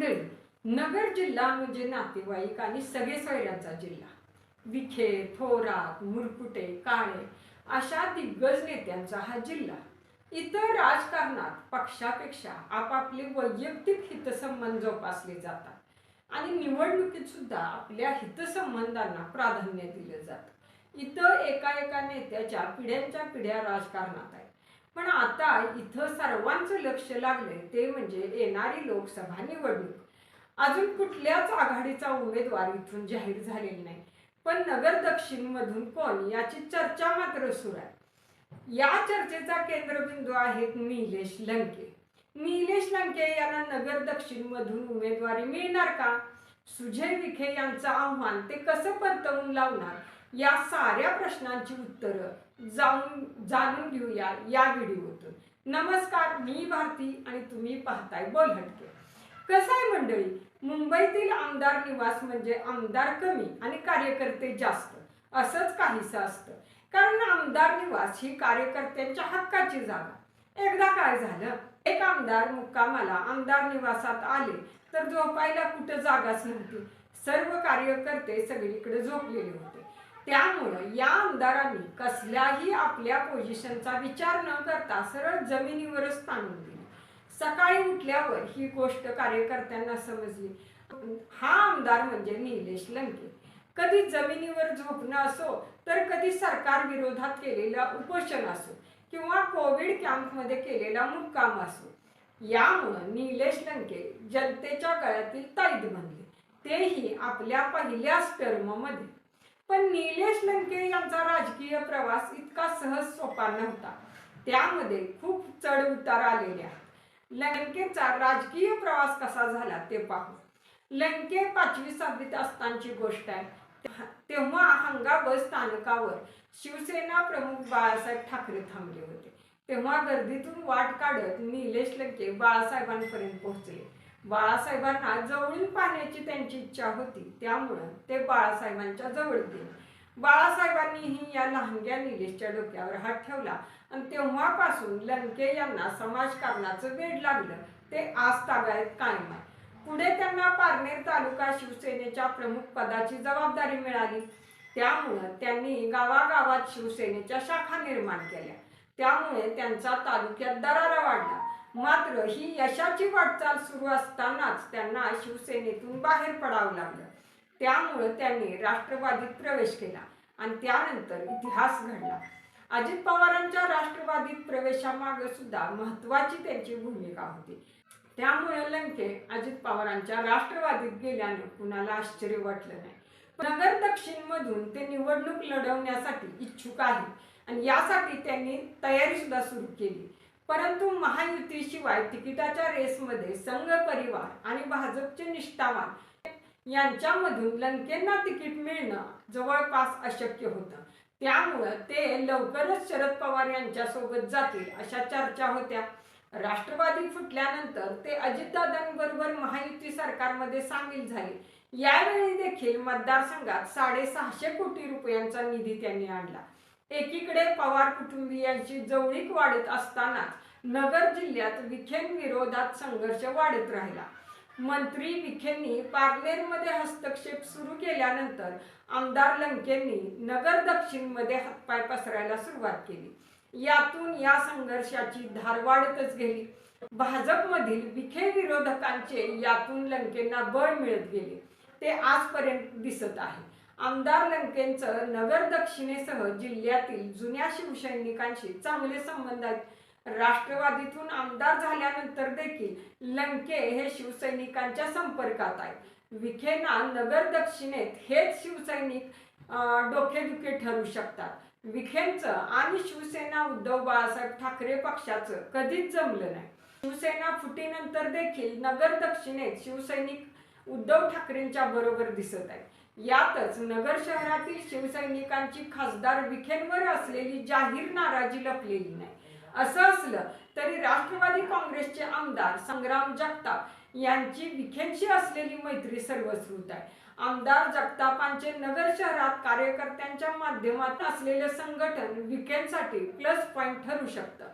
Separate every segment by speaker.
Speaker 1: मंडळी नगर जिल्हा म्हणजे नातेवाईक आणि सगळे सोयऱ्यांचा जिल्हा. विखे थोरात मुरकुटे काळे अशा दिग्गज नेत्यांचा हा जिल्हा. इतर राजकारणात पक्षापेक्षा आपापले वैयक्तिक हितसंबंध जोपासले जातात आणि निवडणुकीत सुद्धा आपल्या हितसंबंधांना प्राधान्य दिलं जातं. इथं एका एका नेत्याच्या पिढ्यांच्या पिढ्या राजकारणात आहेत. पण आता इथं सर्वांचं लक्ष लागलंय ते म्हणजे येणारी लोकसभा निवडणूक. अजून कुठल्याच आघाडीचा उमेदवार इथून जाहीर झालेला नाही. पण नगर दक्षिण मधून कोण याची चर्चा मात्र सुरू आहे. या चर्चेचा केंद्रबिंदू आहेत निलेश लंके. निलेश लंके यांना नगर दक्षिण मधून उमेदवारी मिळणार का? सुजय विखे यांचं आव्हान ते कसं परतवून लावणार? या साऱ्या प्रश्नांची उत्तरं जाऊन जाणून घेऊया या व्हिडिओतून. नमस्कार मी भारती आणि तुम्ही पाहताय बोल हटके कसं आहे मंडळी? मुंबईतील आमदार निवास म्हणजे आमदार कमी आणि कार्यकर्ते जास्त. असंच काहीसं असतं. कारण आमदार निवास ही कार्यकर्त्यांच्या हक्काची जागा. एकदा काय झालं? एक आमदार मुक्कामाला आमदार निवासात आले तर झोपायला कुठं जागाच नव्हती. सर्व कार्यकर्ते सगळीकडे झोपलेले होते. त्यामुळं या आमदारांनी कसल्याही आपल्या पोझिशनचा विचार न करता सरळ जमिनीवरच ताणून दिली. सकाळी उठल्यावर ही गोष्ट कार्यकर्त्यांना समजली. हा आमदार म्हणजे निलेश लंके. कधी जमिनीवर झोपणं असो तर कधी सरकार विरोधात केलेलं उपोषण असो किंवा कोविड कॅम्पमध्ये केलेला मुक्काम असो. यामुळं निलेश लंके जनतेच्या गळ्यातील तैद बनले. तेही आपल्या पहिल्याच टर्ममध्ये पण निलेश लंके यांचा राजकीय प्रवास इतका सहज सोपा नव्हता. त्यामध्ये खूप चढ उतार आलेले आहेत. लंकेचा राजकीय प्रवास कसा झाला ते पाहू. लंके पाचवी सहावीत असतानाची गोष्ट आहे. तेव्हा हंगा बस स्थानकावर शिवसेना प्रमुख बाळासाहेब ठाकरे थांबले होते. तेव्हा गर्दीतून वाट काढत निलेश लंके बाळासाहेबांपर्यंत पोहोचले. बाळासाहेबांना जवळून पाहण्याची त्यांची इच्छा होती. त्यामुळं ते बाळासाहेबांच्या जवळ गेले. बाळासाहेबांनीही या लहानग्या निलेशच्या डोक्यावर हात ठेवला आणि तेव्हापासून लंके यांना समाजकारणाचं वेड लागलं. ते आज तागायत कायम आहे. पुढे त्यांना पारनेर तालुका शिवसेनेच्या प्रमुख पदाची जबाबदारी मिळाली. त्यामुळं त्यांनी गावागावात शिवसेनेच्या शाखा निर्माण केल्या. त्यामुळे त्यांचा तालुक्यात दरारा वाढला. मात्र ही यशाची वाटचाल सुरू असतानाच त्यांना शिवसेनेतून बाहेर पडावं लागलं. त्यामुळं त्यांनी राष्ट्रवादीत प्रवेश केला आणि त्यानंतर इतिहास घडला. अजित पवारांच्या राष्ट्रवादीत प्रवेशामागे सुद्धा महत्वाची त्यांची भूमिका होती. त्यामुळे लंके अजित पवारांच्या राष्ट्रवादीत गेल्याने कुणाला आश्चर्य वाटलं नाही. नगर दक्षिणमधून ते निवडणूक लढवण्यासाठी इच्छुक आहे आणि यासाठी त्यांनी तयारी सुद्धा सुरू केली. परंतु महायुतीशिवाय तिकिटाच्या रेसमध्ये संघ परिवार आणि भाजपचे निष्ठावान यांच्यामधून लंकेंना तिकीट मिळणं जवळपास अशक्य होतं. त्यामुळं ते लवकरच शरद पवार यांच्यासोबत जातील अशा चर्चा होत्या. राष्ट्रवादी फुटल्यानंतर ते अजितदादांबरोबर महायुती सरकारमध्ये सामील झाले. यावेळी देखील मतदारसंघात साडेसहाशे कोटी रुपयांचा निधी त्यांनी आणला. एकीकडे पवार कुटुंबियांची जवळीक वाढत असतानाच नगर जिल्ह्यात विखेंविरोधात संघर्ष वाढत राहिला. मंत्री विखेंनी पार्लेरमध्ये हस्तक्षेप सुरू केल्यानंतर आमदार लंकेंनी नगर दक्षिणमध्ये हातपाय पसरायला सुरुवात केली. यातून या संघर्षाची धार वाढतच गेली. भाजपमधील विखे विरोधकांचे यातून लंकेंना बळ मिळत गेले. ते आजपर्यंत दिसत आहे. आमदार लंकेंचं नगर दक्षिणेसह जिल्ह्यातील जुन्या शिवसैनिकांशी चांगले संबंध आहेत. राष्ट्रवादीतून आमदार झाल्यानंतर देखील लंके हे शिवसैनिकांच्या संपर्कात आहेत. विखेना नगर दक्षिणेत हेच शिवसैनिक डोकेदुखे ठरू शकतात. विखेंचं आणि शिवसेना उद्धव बाळासाहेब ठाकरे पक्षाचं कधीच जमलं नाही. शिवसेना फुटीनंतर देखील नगर दक्षिणेत शिवसैनिक उद्धव ठाकरेंच्या बरोबर दिसत आहेत. यातच नगर शहरातील शिवसैनिकांची खासदार विखेंवर असलेली जाहीर नाराजी लपलेली नाही. असं असलं तरी राष्ट्रवादी काँग्रेसचे आमदार संग्राम जगताप यांची विखेंशी असलेली मैत्री सर्वश्रुत आहे. आमदार जगतापांचे नगर शहरात कार्यकर्त्यांच्या माध्यमात असलेले संघटन विखेंसाठी प्लस पॉईंट ठरू शकतं.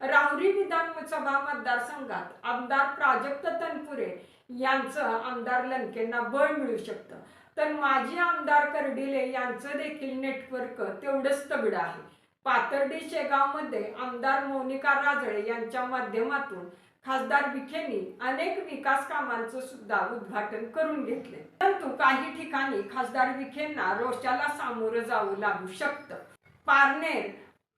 Speaker 1: राहुरी विधानसभा मतदारसंघात आमदार प्राजक्त तनपुरे यांचं आमदार लंकेंना बळ मिळू शकतं. तर माजी आमदार कर्डिले यांचं देखील नेटवर्क तेवढंच तगडं आहे. पातर्डी शेगावमध्ये आमदार मोनिका राजळे यांच्या माध्यमातून खासदार विखेंनी अनेक विकास कामांचं सुद्धा उद्घाटन करून घेतले. परंतु काही ठिकाणी खासदार विखेंना रोषाला सामोरं जावं लागू शकतं. पारनेर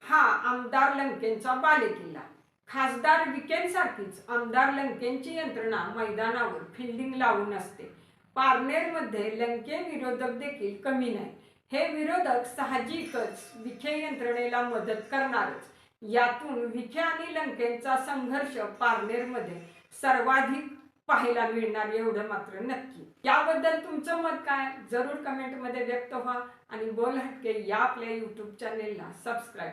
Speaker 1: हा आमदार लंकेंचा बालेकिल्ला. खासदार विकेंसारखीच आमदार लंकेंची यंत्रणा मैदानावर फिल्डिंग लावून असते. पारनेरमध्ये लंके विरोधक देखील कमी नाही. हे विरोधक साहजिकच विखे यंत्रणेला मदत करणारच. यातून विखे आणि लंकेचा संघर्ष पारनेरमध्ये सर्वाधिक पाहायला मिळणार एवढं मात्र नक्की. याबद्दल तुमचं मत काय? जरूर कमेंटमध्ये व्यक्त व्हा आणि बोल हटके या आपल्या यूट्यूब चॅनेलला सबस्क्राईब